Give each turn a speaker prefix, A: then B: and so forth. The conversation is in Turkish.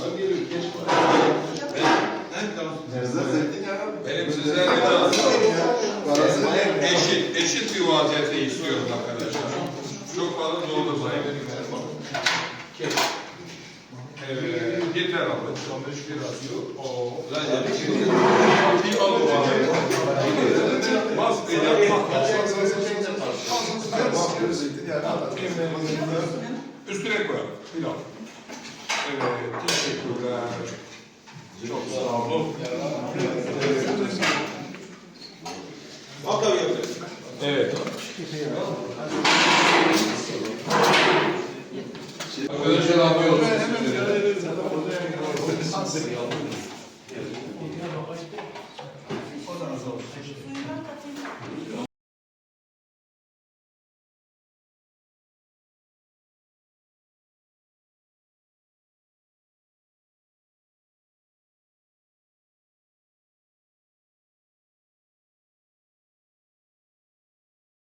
A: Adam geliyor, geç.
B: Benim sizlerle de eşit, eşit bir vaziyette istiyorum arkadaşlar. Çok fazla doldurmayın. Evet, yeter abi. Biraz yok. Oo, zaten bir alıp Bas, Üstüne koyalım. Pilav. Evet, teşekkürler. Çok sağ olun. Hatta geldi. Evet. Arkadaşlar alıyoruz. Odanız olsun.